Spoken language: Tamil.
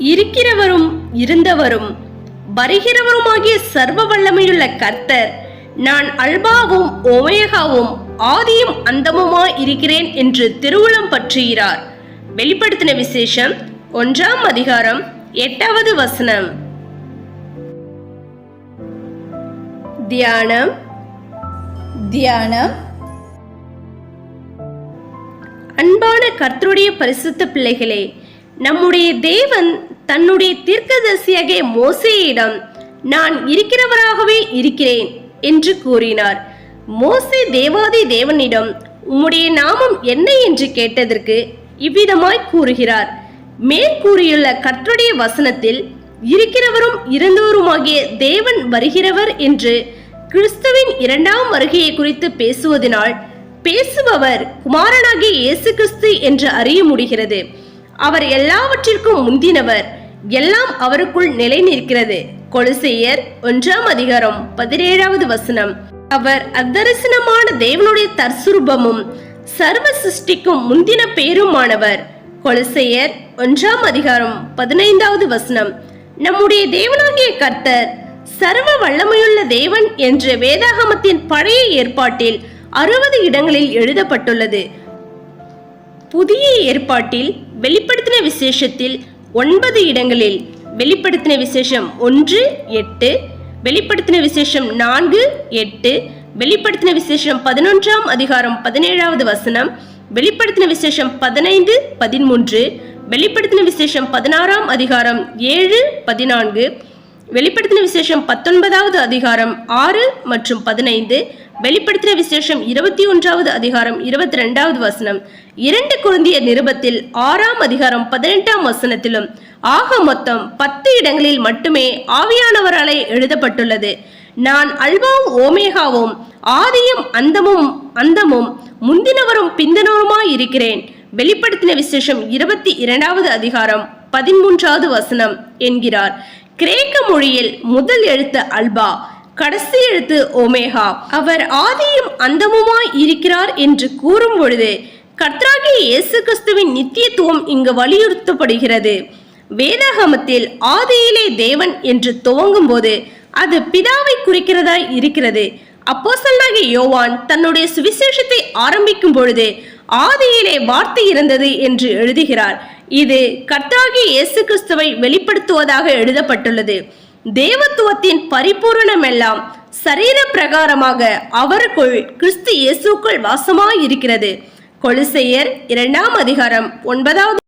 இருக்கிறவரும் இருந்தவரும் வருகிறவருமாகிய சர்வ வல்லமையுள்ள கர்த்தர் நான் அல்பாவும் ஒமேகாவும் ஆதியும் அந்தமுமாய் இருக்கிறேன் என்று திருவுளம் பற்றுகிறார். வெளிப்படுத்தின விசேஷம் ஒன்றாம் அதிகாரம் எட்டாவது வசனம். தியானம் தியானம். அன்பான கர்த்தருடைய பரிசுத்த பிள்ளைகளே நம்முடைய தேவன் தன்னுடைய தீர்க்கதரிசியாகிய மோசேயிடம் நான் இருக்கிறவராகவே இருக்கிறேன் என்று கூறினார். மோசே தேவாதி தேவனிடம் உம்முடைய நாமம் என்ன என்று கேட்டதற்கு இவ்விதமாய் கூறுகிறார். மேற்கூறியுள்ள கற்றுடைய வசனத்தில் இருக்கிறவரும் இருந்தோருமாகிய தேவன் வருகிறவர் என்று கிறிஸ்துவின் இரண்டாம் வருகையை குறித்து பேசுவதனால் பேசுபவர் குமாரனாகிய இயேசு கிறிஸ்து என்று அறிய முடிகிறது. அவர் எல்லாவற்றிற்கும் முந்தினவர். எல்லாம் அவருக்குள் நிலை நிற்கிறது கொலுசையர் ஒன்றாம் அதிகாரம் பதினேழாவது வசனம். அவர் அத்தரிசனமான தேவனுடைய தற்சுரூபமும் சர்வ சிருஷ்டிக்கும் முந்தின பேருமானவர். கொலுசையர் ஒன்றாம் அதிகாரம் பதினைந்தாவது வசனம். நம்முடைய தேவனாகிய கர்த்தர் சர்வ வல்லமையுள்ள தேவன் என்ற வேதாகமத்தின் பழைய ஏற்பாட்டில் அறுபது இடங்களில் எழுதப்பட்டுள்ளது. புதிய ஏற்பாட்டில் வெளிப்படுத்தின விசேஷத்தில் ஒன்பது இடங்களில் வெளிப்படுத்தின விசேஷம் ஒன்று எட்டு வெளிப்படுத்தின விசேஷம் நான்கு எட்டு வெளிப்படுத்தின விசேஷம் பதினொன்றாம் அதிகாரம் பதினேழாவது வசனம் வெளிப்படுத்தின விசேஷம் பதினைந்து பதிமூன்று வெளிப்படுத்தின விசேஷம் பதினாறாம் அதிகாரம் ஏழு பதினான்கு வெளிப்படுத்தின விசேஷம் பத்தொன்பதாவது அதிகாரம் ஆறு மற்றும் பதினைந்து வெளிப்படுத்தின விசேஷம் இருபத்தி ஒன்றாவது அதிகாரம் இருபத்தி ரெண்டாவது வசனம். இரண்டு குருந்திய நிருபத்தில் ஆறாம் அதிகாரம் பதினெட்டாம் வசனத்திலும் ஆக மொத்தம் பத்து இடங்களில் மட்டுமே ஆவியானவராலே எழுதப்பட்டுள்ளது. நான் அல்வாவும் ஓமேகாவும் ஆதியும் அந்தமும் அந்தமும் முந்தினவரும் பிந்தினவருமாய் இருக்கிறேன். வெளிப்படுத்தின விசேஷம் இருபத்தி இரண்டாவது அதிகாரம் பதிமூன்றாவது வசனம் என்கிறார். கிரேக்க மொழியில் முதல் எழுத்து அல்பா கடைசி எழுத்து ஒமேகா. அவர் ஆதியும் அந்தமுமாய் இருக்கிறார் என்று கூறும் பொழுது கர்த்தராகிய இயேசு கிறிஸ்துவின் நித்தியத்துவம் இங்கு வலியுறுத்தப்படுகிறது. வேதாகமத்தில் ஆதியிலே தேவன் என்று துவங்கும் போது அது பிதாவை குறிக்கிறதாய் இருக்கிறது. அப்போஸ்தலனாகிய யோவான் தன்னுடைய சுவிசேஷத்தை ஆரம்பிக்கும் பொழுது ஆதியிலே வார்த்தை இருந்தது என்று எழுதுகிறார். இது கர்த்தராகிய இயேசு கிறிஸ்துவை வெளிப்படுத்துவதாக எழுதப்பட்டுள்ளது. தேவத்துவத்தின் பரிபூரணமெல்லாம் சரீர பிரகாரமாக அவருக்குள் கிறிஸ்து இயேசுக்குள் வாசமாய் இருக்கிறது கொலுசையர் இரண்டாம் அதிகாரம் ஒன்பதாவது